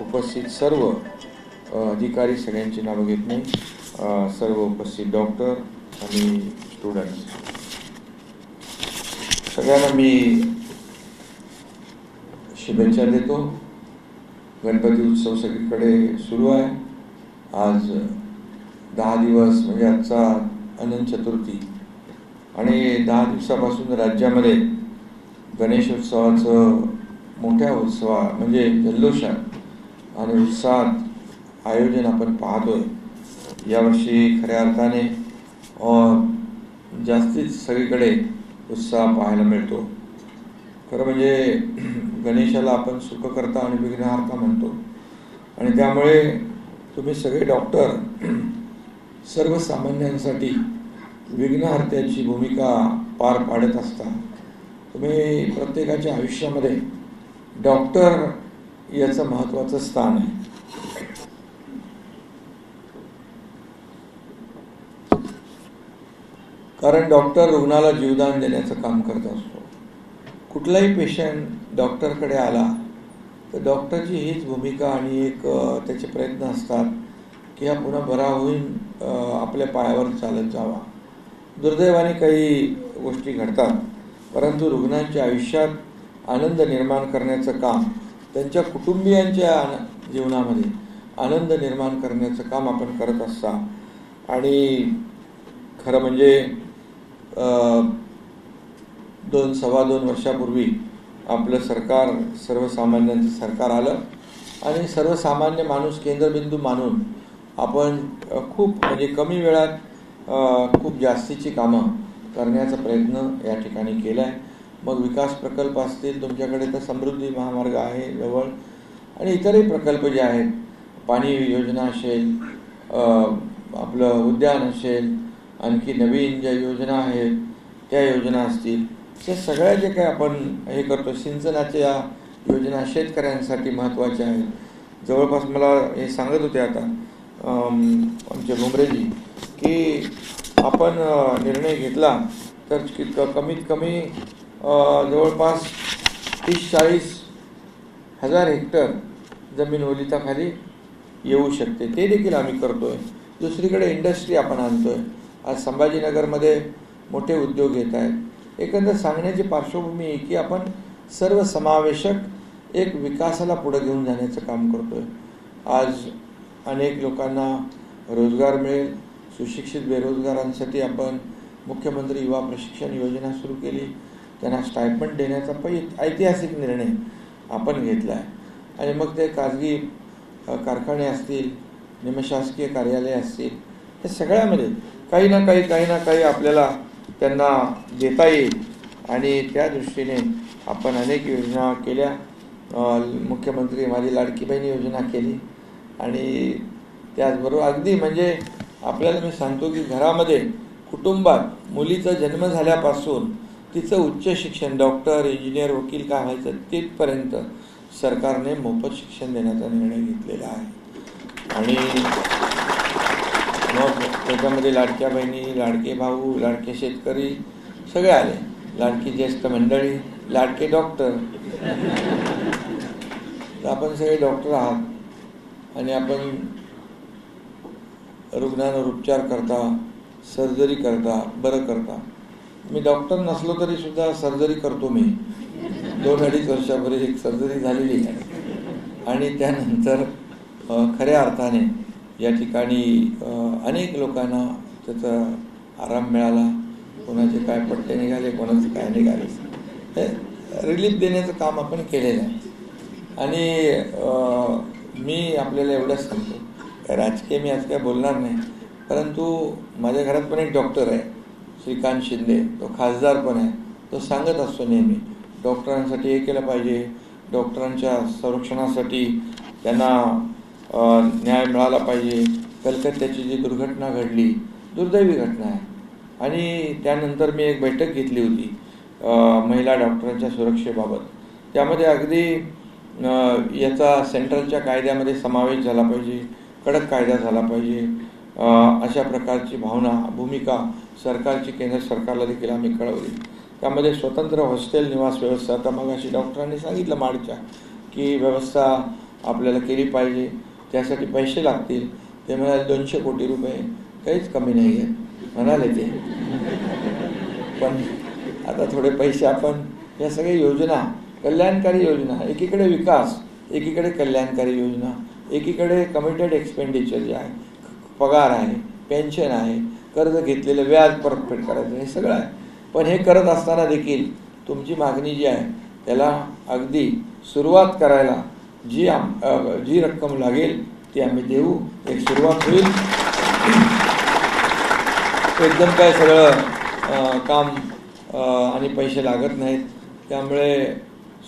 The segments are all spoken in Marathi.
उपस्थित सर्व अधिकारी सगळ्यांची नावं घेत नाही. सर्व उपस्थित डॉक्टर आणि स्टुडंट्स सगळ्यांना मी शुभेच्छा देतो. गणपती उत्सव सगळीकडे सुरू आहे. आज दहा दिवस म्हणजे आजचा अनंत चतुर्थी. आणि दहा दिवसापासून राज्यामध्ये गणेशोत्सवाचं मोठ्या उत्सवा म्हणजे जल्लोषात आणि उत्साहात आयोजन आपण पाहतोय. यावर्षी खऱ्या अर्थाने जास्तीत सगळीकडे उत्साह पाहायला मिळतो. खरं म्हणजे गणेशाला आपण सुखकर्ता आणि विघ्नहार्ता म्हणतो. आणि त्यामुळे तुम्ही सगळे डॉक्टर सर्वसामान्यांसाठी विघ्नहर्त्याची भूमिका पार पाडत असता. तुम्ही प्रत्येकाच्या आयुष्यामध्ये डॉक्टर याचं महत्वाचं स्थान आहे. कारण डॉक्टर रुग्णाला जीवदान देण्याचं काम करत असतो. कुठलाही पेशंट डॉक्टरकडे आला तर डॉक्टरची हीच भूमिका आणि एक त्याचे प्रयत्न असतात की हा पुन्हा बरा होईन आपल्या पायावर चालत जावा. दुर्दैवाने काही गोष्टी घडतात परंतु रुग्णांच्या आयुष्यात आनंद निर्माण करण्याचं काम त्यांच्या कुटुंबियांच्या आन- जीवनामध्ये आनंद निर्माण करण्याचं काम आपण करत असता. आणि खरं म्हणजे दोन सव्वा दोन वर्षापूर्वी आपलं सरकार सर्वसामान्यांचं सरकार आलं. आणि सर्वसामान्य माणूस केंद्रबिंदू मानून आपण खूप म्हणजे कमी वेळात खूप जास्तीची कामं करण्याचा प्रयत्न या ठिकाणी केला आहे मग विकास प्रकल्प असतील तुमच्याकडे तर समृद्धी महामार्ग आहे जवळ. आणि इतरही प्रकल्प जे आहेत पाणी योजना असेल आपलं उद्यान असेल आणखी नवीन ज्या योजना आहेत त्या योजना असतील. त्या सगळ्या जे काही आपण हे करतो सिंचनाच्या योजना शेतकऱ्यांसाठी महत्त्वाच्या आहेत. जवळपास मला हे सांगत होते आता आमचे भुमरेजी की आपण निर्णय घेतला तर कमीत कमी जवळपास तीस चाळीस हजार हेक्टर जमीन ओलिताखाली येऊ शकते. ते देखील आम्ही करतो आहे दुसरीकडे इंडस्ट्री आपण आणतो आहे आज संभाजीनगरमध्ये मोठे उद्योग येत आहेत. एकंदर सांगण्याची पार्श्वभूमी आहे की आपण सर्व समावेशक एक विकासाला पुढे घेऊन जाण्याचं काम करतो आहे आज अनेक लोकांना रोजगार मिळेल. सुशिक्षित बेरोजगारांसाठी आपण मुख्यमंत्री युवा प्रशिक्षण योजना सुरू केली. त्यांना स्टायपंड देण्याचा पै ऐतिहासिक निर्णय आपण घेतला आहे आणि मग ते खाजगी कारखाने असतील निमशासकीय कार्यालय असतील या सगळ्यामध्ये काही ना काही काही ना काही आपल्याला त्यांना देता येईल. आणि त्या दृष्टीने आपण अनेक योजना केल्या. मुख्यमंत्री माझी लाडकी बहीण योजना केली. आणि त्याचबरोबर अगदी म्हणजे आपल्याला मी सांगतो की घरामध्ये कुटुंबात मुलीचा जन्म झाल्यापासून तिचं उच्च शिक्षण डॉक्टर इंजिनियर वकील काय व्हायचं तिथपर्यंत सरकारने मोफत शिक्षण देण्याचा निर्णय घेतलेला आहे. आणि मग त्याच्यामध्ये लाडक्या बहिणी लाडके भाऊ लाडके शेतकरी सगळे आले. लाडकी ज्येष्ठ मंडळी लाडके डॉक्टर तर आपण सगळे डॉक्टर आहात. आणि आपण रुग्णांवर उपचार करता सर्जरी करता बरं करता. मी डॉक्टर नसलो तरी सुद्धा सर्जरी करतो मी. दोन अडीच वर्षापूर्वी एक सर्जरी झालेली आहे. आणि त्यानंतर खऱ्या अर्थाने या ठिकाणी अनेक लोकांना त्याचा आराम मिळाला. कोणाचे काय पट्टे निघाले कोणाचे काय निघाले. हे रिलीफ देण्याचं काम आपण केलेलं आहे. आणि मी आपल्याला एवढंच सांगतो. राजकीय मी आज काय बोलणार नाही. परंतु माझ्या घरात पण एक डॉक्टर आहे. श्रीकांत शिंदे तो खासदार पण आहे तो सांगत असतो नेहमी डॉक्टरांसाठी हे केलं पाहिजे डॉक्टरांच्या संरक्षणासाठी त्यांना न्याय मिळाला पाहिजे. कलकत्त्याची जी दुर्घटना घडली दुर्दैवी घटना आहे. आणि त्यानंतर मी एक बैठक घेतली होती महिला डॉक्टरांच्या सुरक्षेबाबत. त्यामध्ये अगदी याचा सेंट्रलच्या कायद्यामध्ये समावेश झाला पाहिजे कडक कायदा झाला पाहिजे. अशा प्रकारची भावना भूमिका सरकारची केंद्र सरकारला देखील आम्ही कळवली. त्यामध्ये स्वतंत्र हॉस्टेल निवास व्यवस्था आता मग अशी डॉक्टरांनी सांगितलं माडच्या की व्यवस्था आपल्याला केली पाहिजे त्यासाठी पैसे लागतील. ते म्हणाले दोनशे कोटी रुपये काहीच कमी नाही आहे. म्हणाले ते. पण आता थोडे पैसे आपण या सगळ्या योजना कल्याणकारी योजना एकीकडे विकास एकीकडे कल्याणकारी योजना एकीकडे कमिटेड एक्सपेंडिचर जे आहे पगार आहे पेन्शन आहे कर्ज घेतलेलं व्याज परतफेड करायचं हे सगळं आहे. पण हे करत असताना देखील तुमची मागणी जी आहे त्याला अगदी सुरुवात करायला जी आम जी रक्कम लागेल ती आम्ही देऊ. एक सुरुवात होईल. एकदम काय सगळं काम आणि पैसे लागत नाहीत. त्यामुळे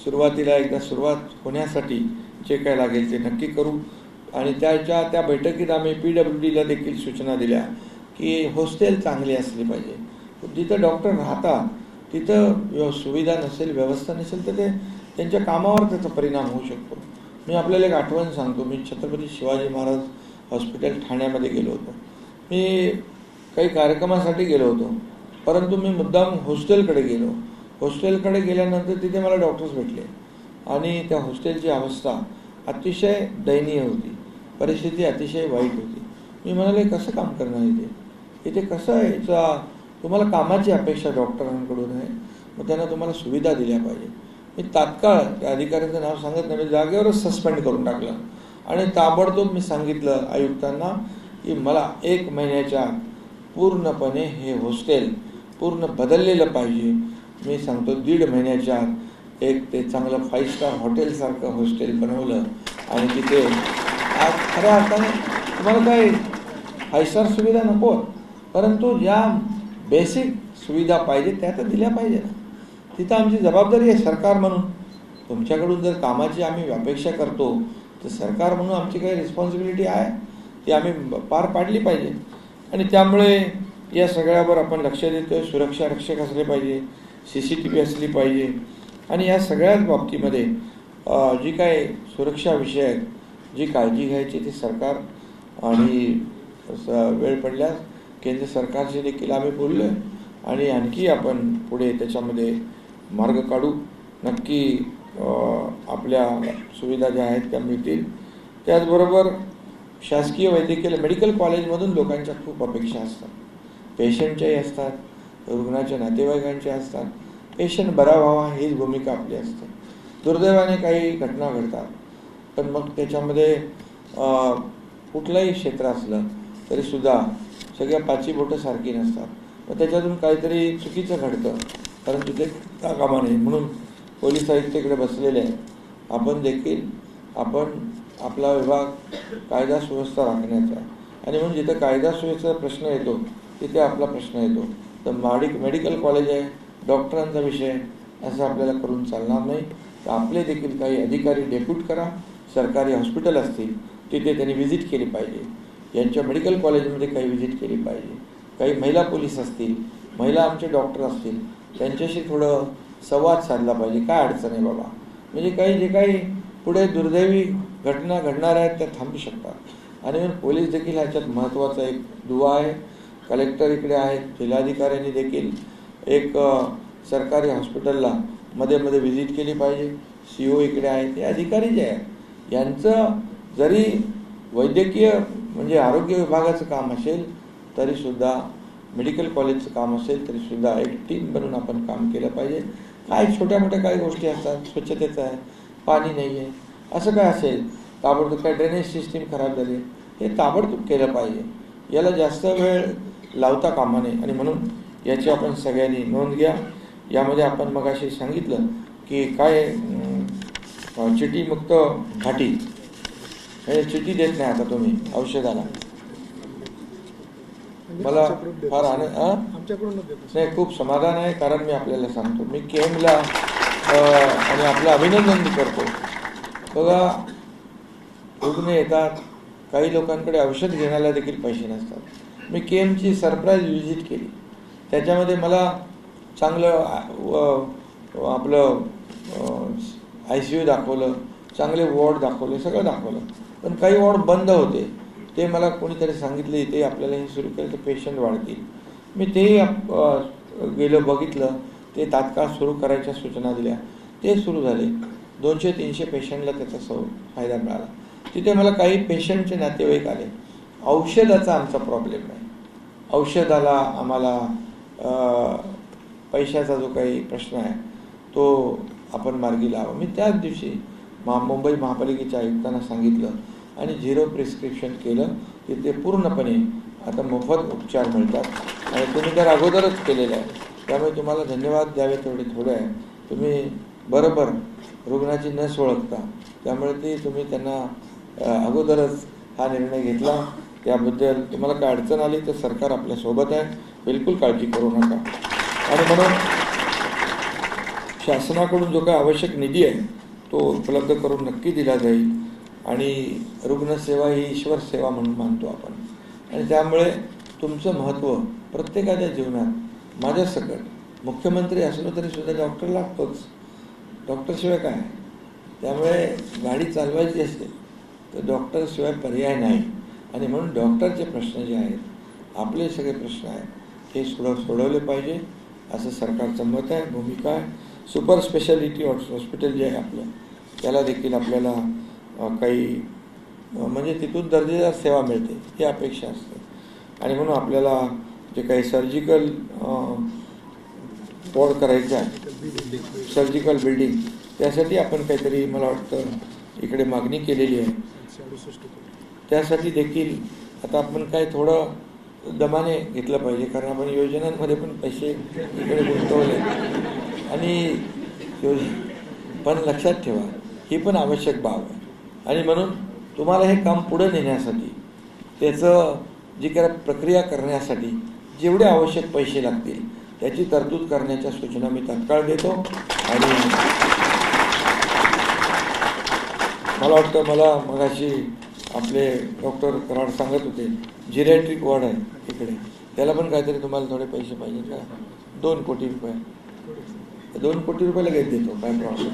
सुरुवातीला एकदा सुरुवात होण्यासाठी जे काय लागेल ते नक्की करू. आणि त्याच्या त्या बैठकीत आम्ही पी डब्ल्यू डीला देखील सूचना दिल्या की हॉस्टेल चांगली असली पाहिजे. जिथं डॉक्टर राहतात तिथं व्य सुविधा नसेल व्यवस्था नसेल तर ते त्यांच्या कामावर त्याचा परिणाम होऊ शकतो. मी आपल्याला एक आठवण सांगतो. मी छत्रपती शिवाजी महाराज हॉस्पिटल ठाण्यामध्ये गेलो होतो. मी काही कार्यक्रमासाठी गेलो होतो. परंतु मी मुद्दाम हॉस्टेलकडे गेलो. हॉस्टेलकडे गेल्यानंतर तिथे मला डॉक्टर्स भेटले. आणि त्या हॉस्टेलची अवस्था अतिशय दयनीय होती. परिस्थिती अतिशय वाईट होती. मी म्हणाले कसं काम करणार इथे? इथे कसं आहे? याचा तुम्हाला कामाची अपेक्षा डॉक्टरांकडून आहे. मग त्यांना तुम्हाला सुविधा दिल्या पाहिजे. मी तात्काळ त्या अधिकाऱ्याचं नाव सांगत नाही मी जागेवरच सस्पेंड करून टाकलं. आणि ताबडतोब मी सांगितलं आयुक्तांना की मला एक महिन्याच्या पूर्णपणे हे हॉस्टेल पूर्ण बदललेलं पाहिजे. मी सांगतो दीड महिन्याच्या एक ते चांगलं फाईव्ह स्टार हॉटेलसारखं हॉस्टेल बनवलं आणि तिथे खऱ्या अर्थाने तुम्हाला काही फाईव्ह सुविधा नको. परंतु ज्या बेसिक सुविधा पाहिजे त्या तर दिल्या पाहिजे ना तिथं आमची जबाबदारी आहे सरकार म्हणून. तुमच्याकडून जर कामाची आम्ही अपेक्षा करतो तर सरकार म्हणून आमची काही रिस्पॉन्सिबिलिटी आहे ती आम्ही पार पाडली पाहिजे. आणि त्यामुळे या सगळ्यावर आपण लक्ष देतो सुरक्षा रक्षक असले पाहिजे सी सी टी व्ही असली पाहिजे. आणि या सगळ्याच बाबतीमध्ये जी काय सुरक्षा विषयक जी काळजी घ्यायची ती सरकार आणि वेळ पडल्यास केंद्र सरकारशी देखील आम्ही बोललो आहे आणि आणखी आपण पुढे त्याच्यामध्ये मार्ग काढू. नक्की आपल्या सुविधा ज्या आहेत त्या मिळतील. त्याचबरोबर शासकीय वैद्यकीय मेडिकल कॉलेजमधून लोकांच्या खूप अपेक्षा असतात. पेशंटच्याही असतात रुग्णाच्या नातेवाईकांच्या असतात. पेशंट बरा व्हावा हीच भूमिका आपली असते. दुर्दैवाने काही घटना घडतात. पण मग त्याच्यामध्ये कुठलंही क्षेत्र असलं तरीसुद्धा सगळ्या पाची बोटं सारखी नसतात. मग त्याच्यातून काहीतरी चुकीचं घडतं. कारण तिथे का कामा नये म्हणून पोलीस आयुक्त इकडे बसलेले आहेत. आपण देखील आपण आपला विभाग कायदा सुव्यवस्था राखण्याचा. आणि म्हणून जिथं कायदा सुव्यवस्थेचा प्रश्न येतो तिथे आपला प्रश्न येतो. तर माडिक मेडिकल कॉलेज आहे डॉक्टरांचा विषय असं आपल्याला करून चालणार नाही. तर आपले देखील काही अधिकारी डेप्यूट करा. सरकारी हॉस्पिटल असतील तिथे त्यांनी व्हिजिट केली पाहिजे. यांच्या मेडिकल कॉलेजमध्ये काही व्हिजिट केली पाहिजे. काही महिला पोलीस असतील महिला आमचे डॉक्टर असतील त्यांच्याशी थोडं संवाद साधला पाहिजे. काय अडचण आहे बाबा? म्हणजे काही जे काही पुढे दुर्दैवी घटना घडणार आहेत त्या थांबू शकतात. आणि पोलीस देखील ह्याच्यात महत्त्वाचा एक दुवा आहे. कलेक्टर इकडे आहेत जिल्हाधिकाऱ्यांनी देखील एक सरकारी हॉस्पिटलला मध्ये मध्ये व्हिजिट केली पाहिजे. सी ओ इकडे आहेत ते अधिकारी जे आहेत यांचं जरी वैद्यकीय म्हणजे आरोग्य विभागाचं काम असेल तरीसुद्धा मेडिकल कॉलेजचं काम असेल तरीसुद्धा एक टीम बनवून आपण काम केलं पाहिजे. काय छोट्या मोठ्या काही गोष्टी असतात स्वच्छतेचं आहे पाणी नाही आहे असं काय असेल? ताबडतोब काय ड्रेनेज सिस्टीम खराब झाली हे ताबडतोब केलं पाहिजे. याला जास्त वेळ लावता कामा नये. आणि म्हणून याची आपण सगळ्यांनी नोंद घ्या. यामध्ये आपण मगाशी सांगितलं की काय चिटीमुक्त घाटी. हे चिठी देत नाही आता तुम्ही औषधाला. मला फार आनंद नाही खूप समाधान आहे कारण मी आपल्याला सांगतो. मी केमला आणि आपलं अभिनंदन करतो. बघा रुग्ण येतात काही लोकांकडे औषध घेण्याला देखील पैसे नसतात. मी केमची सरप्राईज व्हिजिट केली. त्याच्यामध्ये मला चांगलं आपलं आय सी यू दाखवलं चांगले वॉर्ड दाखवले सगळं दाखवलं. पण काही वॉर्ड बंद होते. ते मला कोणीतरी सांगितले इथे आपल्याला हे सुरू केलं तर पेशंट वाढतील. मी तेही गेलं बघितलं. ते तात्काळ सुरू करायच्या सूचना दिल्या. ते सुरू झाले. दोनशे तीनशे पेशंटला त्याचा सौ फायदा मिळाला. तिथे मला काही पेशंटचे नातेवाईक आले. औषधाचा आमचा प्रॉब्लेम आहे औषधाला आम्हाला पैशाचा जो काही प्रश्न आहे तो आपण मार्गी लावा मी त्याच दिवशी महा मुंबई महापालिकेच्या आयुक्तांना सांगितलं आणि झिरो प्रिस्क्रिप्शन केलं की ते पूर्णपणे आता मोफत उपचार मिळतात. आणि तुम्ही तर अगोदरच केलेलं आहे. त्यामुळे तुम्हाला धन्यवाद द्यावे तेवढे थोडे आहे. तुम्ही बरोबर रुग्णाची नस ओळखता. त्यामुळे ती तुम्ही त्यांना अगोदरच हा निर्णय घेतला. त्याबद्दल तुम्हाला काय अडचण आली तर सरकार आपल्यासोबत आहे. बिलकुल काळजी करू नका. आणि म्हणून शासनाकडून जो काय आवश्यक निधी आहे तो उपलब्ध करून नक्की दिला जाईल. आणि रुग्णसेवा ही ईश्वर सेवा म्हणून मानतो आपण. आणि त्यामुळे तुमचं महत्त्व प्रत्येकाच्या जीवनात माझ्या सकट मुख्यमंत्री असलो तरी सुद्धा डॉक्टर लागतोच. डॉक्टरशिवाय काय? त्यामुळे गाडी चालवायची असते तर डॉक्टरशिवाय पर्याय नाही. आणि म्हणून डॉक्टरचे प्रश्न जे आहेत आपले सगळे प्रश्न आहेत हे सोडव सोडवले पाहिजे. असं सरकारचं मत आहे भूमिका आहे. सुपर स्पेशालिटी हॉस्पिटल जे आहे आपलं त्याला देखील आपल्याला काही म्हणजे तिथून दर्जेदार सेवा मिळते ही अपेक्षा असते. आणि म्हणून आपल्याला जे काही सर्जिकल वॉर्ड करायचं आहे सर्जिकल बिल्डिंग त्यासाठी आपण काहीतरी मला वाटतं इकडे मागणी केलेली आहे. त्यासाठी देखील आता आपण काय थोडं दमाने घेतलं पाहिजे कारण आपण योजनांमध्ये पण पैसे इकडे गुंतवले. आणि पण लक्षात ठेवा ही पण आवश्यक बाब आहे. आणि म्हणून तुम्हाला हे काम पुढे नेण्यासाठी त्याचं जी काय प्रक्रिया करण्यासाठी जेवढे आवश्यक पैसे लागतील त्याची तरतूद करण्याच्या सूचना मी तत्काळ देतो. आणि मला वाटतं मला मगाशी आपले डॉक्टर कराड सांगत होते जिरॅट्रिक वॉर्ड आहे इकडे. त्याला पण काहीतरी तुम्हाला थोडे पैसे पाहिजे का? दोन कोटी रुपये. दोन कोटी रुपये लगेच देतो काय प्रॉब्लेम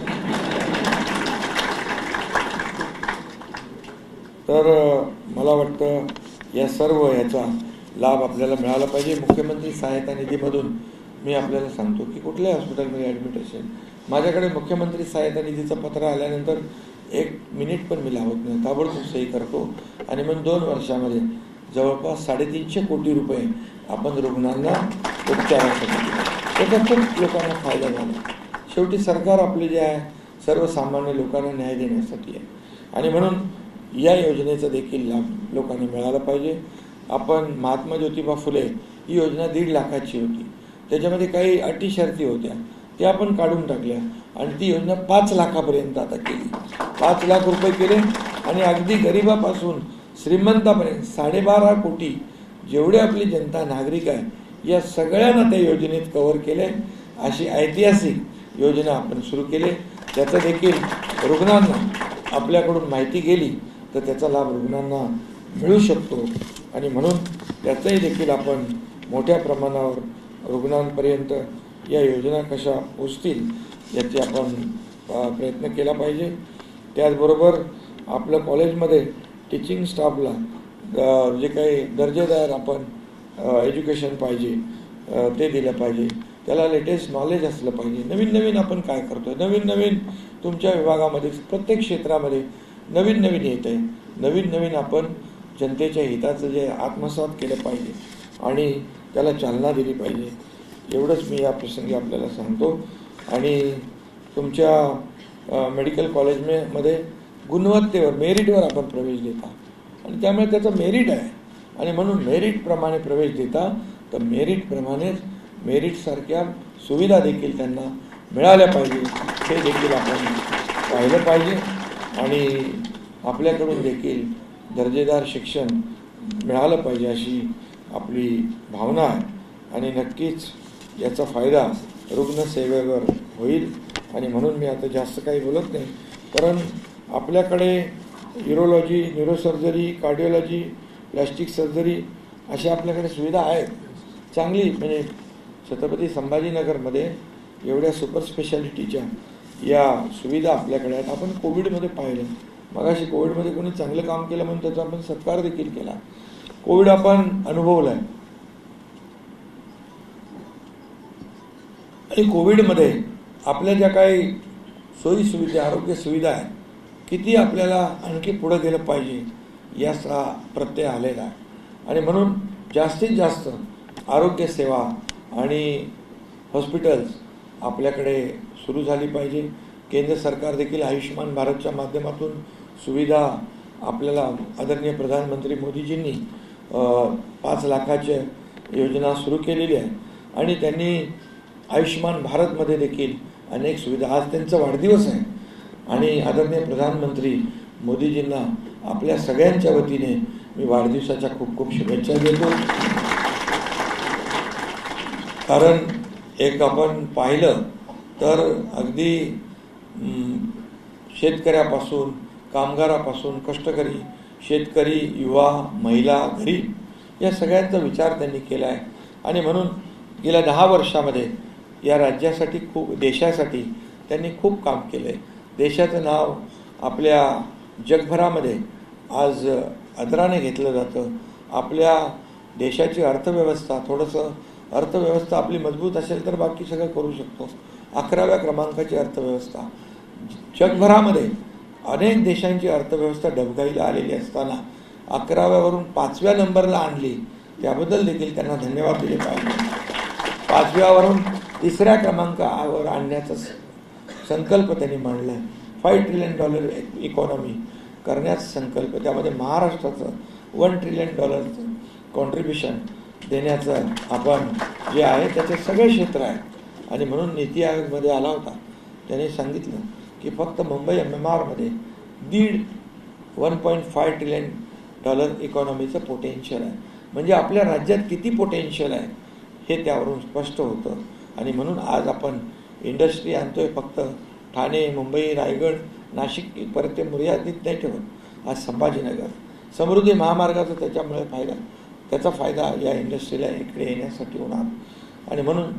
तर मला वाटतं या सर्व याचा लाभ आपल्याला मिळाला पाहिजे. मुख्यमंत्री सहायता निधीमधून मी आपल्याला सांगतो की कुठल्याही हॉस्पिटलमध्ये ॲडमिट असेल माझ्याकडे मुख्यमंत्री सहायता निधीचं पत्र आल्यानंतर एक मिनिट पण मी लावत नाही. ताबडतोब सही करतो. आणि मग दोन वर्षामध्ये जवळपास साडेतीनशे कोटी रुपये आपण रुग्णांना उपचारासाठी दिले. त्याचा खूप लोकांना फायदा झाला. शेवटी सरकार आपले जे आहे सर्वसामान्य लोकांना न्याय देण्यासाठी आहे. आणि म्हणून या योजनेचा देखील लाभ लोकांनी मिळाला पाहिजे. आपण महात्मा ज्योतिबा फुले ही योजना दीड लाखाची होती. त्याच्यामध्ये काही अटी शर्ती होत्या. त्या आपण काढून टाकल्या. आणि ती योजना पाच लाखापर्यंत आता केली. पाच लाख रुपये केले आणि अगदी गरिबापासून श्रीमंतापर्यंत साडेबारा कोटी जेवढे आपली जनता नागरिक आहे या सगळ्यांना त्या योजनेत कव्हर केले. अशी ऐतिहासिक योजना आपण सुरू केली. त्याचा देखील रुग्णांना आपल्याकडून माहिती गेली तर त्याचा लाभ रुग्णांना मिळू शकतो. आणि म्हणून त्याचाही देखील आपण मोठ्या प्रमाणावर रुग्णांपर्यंत या योजना कशा पोचतील याची आपण प्रयत्न केला पाहिजे. त्याचबरोबर आपलं कॉलेजमध्ये टीचिंग स्टाफला जे काही दर्जेदार आपण एज्युकेशन पाहिजे ते दिलं पाहिजे. त्याला लेटेस्ट नॉलेज असलं पाहिजे. नवीन नवीन आपण काय करतो आहे नवीन नवीन तुमच्या विभागामध्ये प्रत्येक क्षेत्रामध्ये नवीन नवीन येत आहे. नवीन नवीन आपण जनतेच्या हिताचं जे आत्मसात केलं पाहिजे आणि त्याला चालना दिली पाहिजे. एवढंच मी या प्रसंगी आपल्याला सांगतो. आणि तुमच्या मेडिकल कॉलेजमध्ये गुणवत्तेवर मेरिटवर आपण प्रवेश देता. आणि त्यामुळे त्याचं मेरिट आहे. आणि म्हणून मेरिटप्रमाणे प्रवेश देता तर मेरिटप्रमाणेच मेरिटसारख्या सुविधा देखील त्यांना मिळाल्या पाहिजे. हे देखील आपण पाहिलं पाहिजे. आणि आपल्याकडून देखील दर्जेदार शिक्षण मिळालं पाहिजे अशी आपली भावना आहे. आणि नक्कीच याचा फायदा रुग्णसेवेवर होईल. आणि म्हणून मी आता जास्त काही बोलत नाही. कारण आपल्याकडे urology neurosurgery cardiology plastic surgery अशा आपल्याकडे सुविधा आहेत. चांगली म्हणजे छत्रपती संभाजीनगरमध्ये एवढ्या सुपर स्पेशालिटीच्या या सुविधा आपल्याकडे आहेत. आपण कोविडमध्ये पाहिलं. मगाशी कोविडमध्ये कोणी चांगलं काम केलं म्हणून त्याचा आपण सत्कार देखील केला. कोविड आपण अनुभवला आहे आणि कोविडमध्ये आपल्या ज्या काही सोयी सुविधा आरोग्य सुविधा आहे किती आपल्याला आणखी पुढं गेलं पाहिजे? याचा प्रत्यय आलेला आहे. आणि म्हणून जास्तीत जास्त आरोग्यसेवा आणि हॉस्पिटल्स आपल्याकडे सुरू झाली पाहिजे. केंद्र सरकार देखील आयुष्यमान भारतच्या माध्यमातून सुविधा आपल्याला आदरणीय प्रधानमंत्री मोदीजींनी पाच लाखाच्या योजना सुरू केलेली आहे. आणि त्यांनी आयुष्यमान भारतमध्ये देखील अनेक सुविधा आज त्यांचा वाढदिवस आहे. आणि आदरणीय प्रधानमंत्री मोदीजींना आपल्या सगळ्यांच्या वतीने मी वाढदिवसाच्या खूप खूप शुभेच्छा देतो. कारण एक आपण पाहिलं तर अगदी शेतकऱ्यापासून कामगारापासून कष्टकरी शेतकरी युवा महिला गरीब या सगळ्यांचा विचार त्यांनी केला आहे आणि म्हणून गेल्या दहा वर्षामध्ये या राज्यासाठी खूप देशासाठी त्यांनी खूप काम केलं आहे देशाचं नाव आपल्या जगभरामध्ये आज आदराने घेतलं जातं. आपल्या देशाची अर्थव्यवस्था थोडंसं अर्थव्यवस्था आपली मजबूत असेल तर बाकी सगळं करू शकतो. अकराव्या क्रमांकाची अर्थव्यवस्था. जगभरामध्ये अनेक देशांची अर्थव्यवस्था डबघाईला आलेली असताना अकराव्यावरून पाचव्या नंबरला आणली त्याबद्दल देखील त्यांना धन्यवाद दिले पाहिजे. पाचव्यावरून तिसऱ्या क्रमांकावर आणण्याचा संकल्प त्यांनी मांडला आहे फाईव्ह ट्रिलियन डॉलर इकॉनॉमी करण्याचा संकल्प त्यामध्ये महाराष्ट्राचं वन ट्रिलियन डॉलरचं कॉन्ट्रीब्युशन देण्याचं आपण जे आहे त्याचे सगळे क्षेत्र आहेत. आणि म्हणून नीती आयोगमध्ये आला होता. त्याने सांगितलं की फक्त मुंबई एम एम आरमध्ये दीड one point five trillion dollar इकॉनॉमीचं potential आहे. म्हणजे आपल्या राज्यात किती पोटेन्शियल आहे हे त्यावरून स्पष्ट होतं. आणि म्हणून आज आपण इंडस्ट्री आणतोय फक्त ठाणे मुंबई रायगड नाशिक परत ते मर्यादित नाही ठेवत. आज संभाजीनगर. समृद्धी महामार्गाचा त्याच्यामुळे फायदा त्याचा फायदा या इंडस्ट्रीला इकडे येण्यासाठी होणार. आणि म्हणून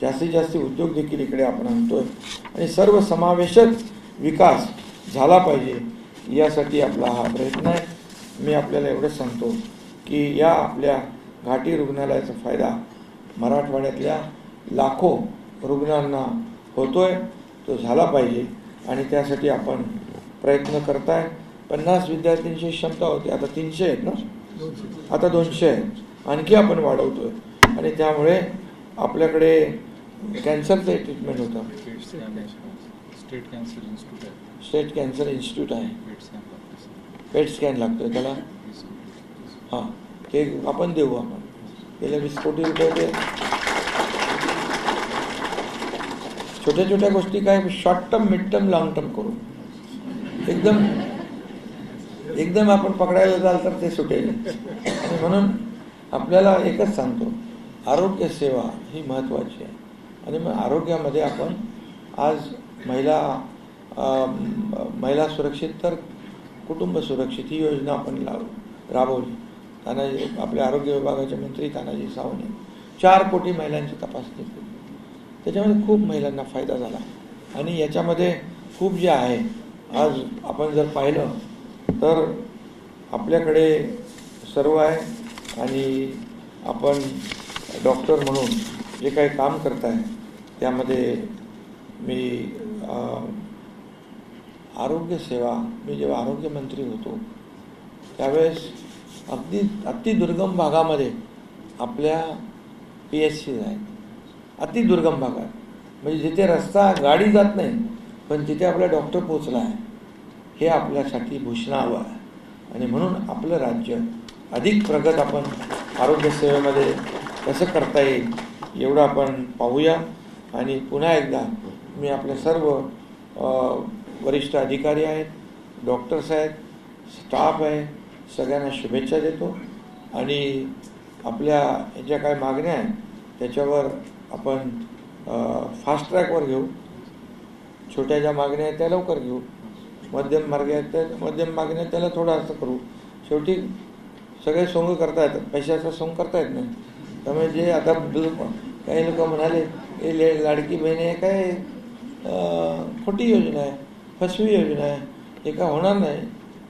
जास्तीत जास्त उद्योग देखील इकडे आपण आणतो आहे आणि सर्व समावेशक विकास झाला पाहिजे यासाठी आपला हा प्रयत्न आहे. मी आपल्याला एवढंच सांगतो की या आपल्या घाटी रुग्णालयाचा फायदा मराठवाड्यातल्या लाखो रुग्णांना होतो आहे तो झाला पाहिजे. आणि त्यासाठी आपण प्रयत्न करताय. पन्नास विद्यार्थ्यांची क्षमता होती. आता तीनशे आहेत ना? आता दोनशे आहेत. आणखी आपण वाढवतोय. आणि त्यामुळे आपल्याकडे कॅन्सरचं ट्रीटमेंट होतं. स्टेट कॅन्सर इन्स्टिट्यूट आहे. स्टेट कॅन्सर इन्स्टिट्यूट आहे. पेट स्कॅन लागते लागतोय त्याला? हां. ते आपण देऊ आपण. गेल्या वीस कोटी रुपये ते छोट्या छोट्या गोष्टी काय short term mid term long term करू. एकदम एकदम आपण पकडायला जाल तर ते सुटेल आणि म्हणून आपल्याला एकच सांगतो आरोग्य सेवा ही महत्त्वाची आहे. आणि मग आरोग्यामध्ये आपण आज महिला महिला सुरक्षित तर कुटुंब सुरक्षित ही योजना आपण लाव राबवली. तानाजी आपल्या आरोग्य विभागाचे मंत्री तानाजी सावने चार कोटी महिलांची तपासणी केली. त्याच्यामध्ये खूप महिलांना फायदा झाला. आणि याच्यामध्ये खूप जे आहे आज आपण जर पाहिलं तर आपल्याकडे सर्व आहे आणि आपण डॉक्टर म्हणून जे काही काम करताय त्यामध्ये मी आरोग्यसेवा मी जेव्हा आरोग्यमंत्री होतो त्यावेळेस अगदी अतिदुर्गम भागामध्ये आपल्या पी एच सीज आहेत. अतिदुर्गम आहे. म्हणजे जिथे रस्ता गाडी जात नाही पण तिथे आपला डॉक्टर पोचला आहे हे आपल्यासाठी भूषणावं आहे. आणि म्हणून आपलं राज्य अधिक प्रगत आपण आरोग्यसेवेमध्ये कसं करता येईल एवढं आपण पाहूया. आणि पुन्हा एकदा मी आपले सर्व वरिष्ठ अधिकारी आहेत डॉक्टर्स आहेत स्टाफ आहे सगळ्यांना शुभेच्छा देतो. आणि आपल्या ज्या काय मागण्या आहेत त्याच्यावर आपण फास्ट ट्रॅकवर घेऊ. छोट्या ज्या मागण्या आहेत त्या लवकर घेऊ. मध्यम मार्ग आहेत त्या मध्यम मागण्या त्याला थोडं असं करू. शेवटी सगळे सोंग करता येतात. पैशाचा सोंग करता येत नाही. त्यामुळे जे आता काही लोक म्हणाले हे लाडकी बहिणी आहे काय खोटी योजना आहे. फसवी योजना आहे. हे काय होणार नाही.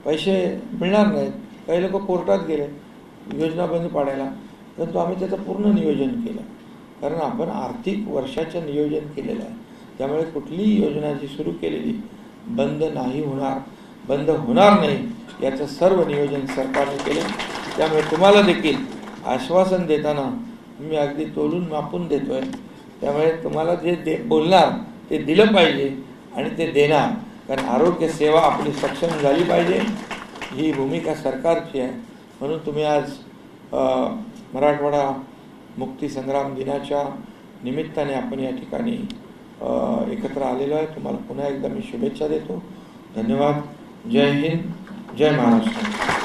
पैसे मिळणार नाहीत. काही लोक कोर्टात गेले योजना बंद पाडायला. परंतु आम्ही त्याचं पूर्ण नियोजन केलं. कारण आपण आर्थिक वर्षाचं नियोजन केलेलं आहे. त्यामुळे कुठलीही योजना जी सुरू केलेली बंद नाही होणार बंद होणार नाही याचं सर्व नियोजन सरकारने केले. त्यामुळे तुम्हाला देखील आश्वासन देताना मी अगदी तोलून मापून देतोय. त्यामुळे तुम्हाला जे दे बोलणार ते दिलं पाहिजे आणि ते देणार. कारण आरोग्य सेवा आपली सक्षम झाली पाहिजे. ही भूमिका सरकारची आहे. म्हणून तुम्ही आज मराठवाडा मुक्तीसंग्राम दिनाच्या निमित्ताने आपण या ठिकाणी एकत्र आलेलो आहे. तुम्हाला पुन्हा एकदा मी शुभेच्छा देतो. धन्यवाद. जय हिंद. जय महाराष्ट्र.